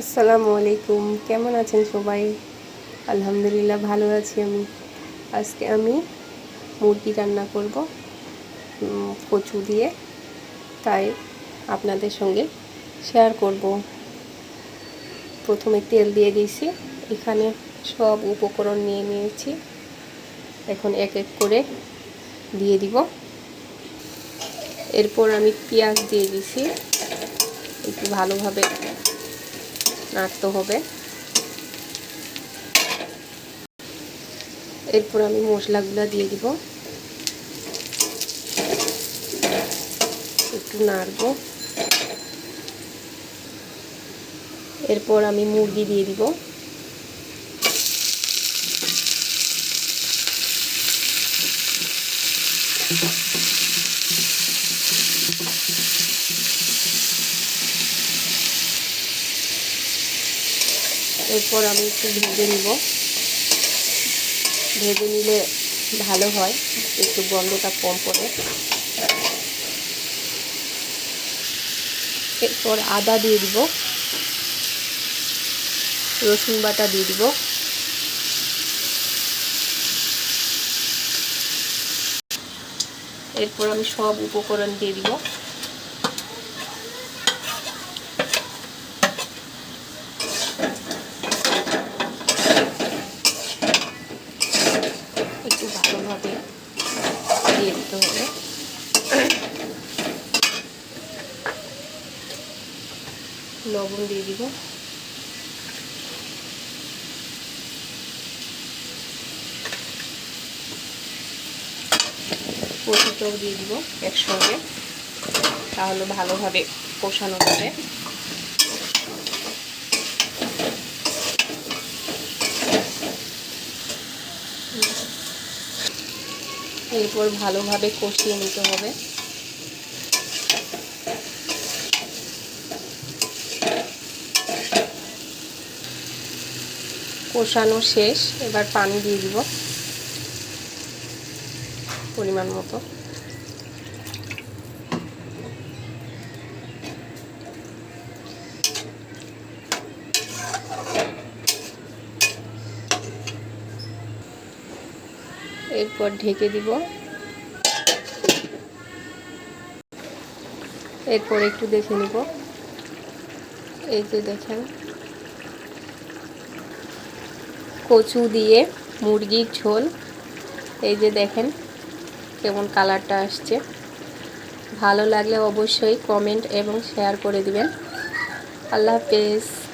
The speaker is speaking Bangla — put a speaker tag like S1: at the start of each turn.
S1: আসসালামু আলাইকুম। কেমন আছেন সবাই? আলহামদুলিল্লাহ ভালো আছি আমি। আজকে আমি মুরগি রান্না করব কচু দিয়ে। তাই আপনাদের সঙ্গে শেয়ার করব। প্রথমে তেল দিয়ে দিয়েছি। এখানে সব উপকরণ নিয়ে নিয়েছি। এখন এক এক করে দিয়ে দিব। এরপর আমি পেঁয়াজ দিয়ে দিছি একটু ভালোভাবে নাড়তে হবে। এরপর আমি মশলাগুলো দিয়ে দিব। একটু নাড়বো। এরপর আমি মুরগি দিয়ে দিব। এরপর আমি একটু ভেজে নিব। ভেজে নিলে ভালো হয়, একটু গন্ধটা কম পড়ে। এরপর আদা দিয়ে দিব। রসুন বাটা দিয়ে দিব। এরপর আমি সব উপকরণ দিয়ে দিব একটু ভালোভাবে দিয়ে দিতে হবে। লবণ দিয়ে দিব। কচুটাও দিয়ে দিব একসঙ্গে। তাহলে ভালোভাবে কষানো হবে এরপর ভালোভাবে কষিয়ে নিতে হবে। কষানো শেষ এবার পানি দিয়ে দিব পরিমাণ মতো। এরপর ঢেকে দিব। এরপর একটু দেখে নিব। এই যে দেখেন। কচু দিয়ে মুরগির ঝোল। এই যে দেখেন কেমন কালারটা আসছে। ভালো লাগলে অবশ্যই কমেন্ট এবং শেয়ার করে দিবেন। আল্লাহ হাফেজ।